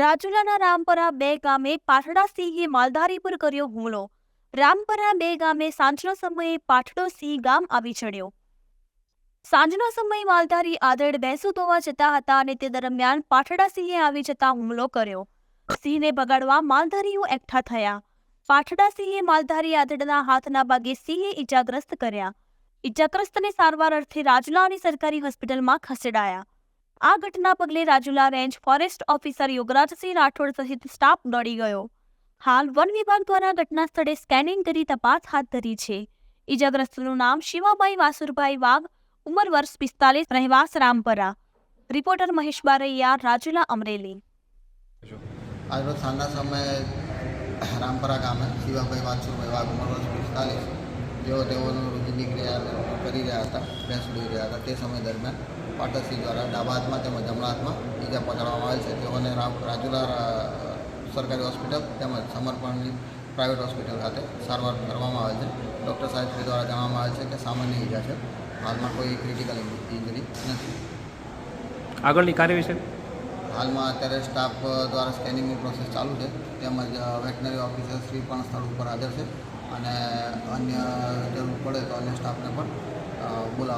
રાજુલાના રામપરા બે ગામે પાઠડા સિંહે માલધારી પર કર્યો હુમલો. રામપરા બે ગામે સાંજના સમયે પાઠડો સિંહ ગામ આવી ચડ્યો. સાંજના સમયે માલધારી આદળ બેસુ ધોવા જતા હતા અને તે દરમિયાન પાઠડા સિંહે આવી જતા હુમલો કર્યો. સિંહને ભગાડવા માલધારીઓ એકઠા થયા. પાઠડા સિંહે માલધારી આદળના હાથના ભાગે સિંહે ઈજાગ્રસ્ત કર્યા. ઇજાગ્રસ્તને સારવાર અર્થે રાજુલાની સરકારી હોસ્પિટલમાં ખસેડાયા. આ ઘટના પગલે Rajula range forest officer Yograjsinh Rathod સહિત સ્ટાફ દોડી ગયો. હાલ વન વિભાગ દ્વારા ઘટના સ્થળે સ્કેનિંગ કરી તપાસ હાથ ધરી છે. ઈજાગ્રસ્તનું નામ શિવાભાઈ વાસુરભાઈ વાઘ, ઉંમર વર્ષ પિસ્તાલીસ, રહેવાસ રામપરા. રિપોર્ટર મહેશ બારૈયા, રાજુલા અમરેલી. આજરોજ સાંજના સમયે રામપરા ગામે શિવાભાઈ વાલસુભાઈ વાઘ, ઉંમર વર્ષ પિસ્તાલીસ, જેઓ તેઓનું રોજિંદી ક્રિયા કરી રહ્યા હતા, ભેંસ દોઈ રહ્યા હતા તે સમય દરમિયાન પાટરસિંહ દ્વારા ડાબા હાથમાં તેમજ જમણા હાથમાં ઈજા પહોંચાડવામાં આવેલ છે. તેઓને રાજુલા સરકારી હોસ્પિટલ તેમજ સમર્પણની પ્રાઇવેટ હોસ્પિટલ ખાતે સારવાર કરવામાં આવે છે. ડૉક્ટર સાહેબ દ્વારા જણાવવામાં આવે છે કે સામાન્ય ઈજા છે. હાલમાં કોઈ ક્રિટિકલ ઇન્જરી નથી. આગળની કાર્યવાહી છે? હાલમાં અત્યારે સ્ટાફ દ્વારા સ્કેનિંગની પ્રોસેસ ચાલુ છે. તેમજ વેટનરી ઓફિસર શ્રી પણ સ્થળ ઉપર હાજર છે. અને અન્ય જરૂર પડે તો અન્ય સ્ટાફને પણ અ, બોલાવવા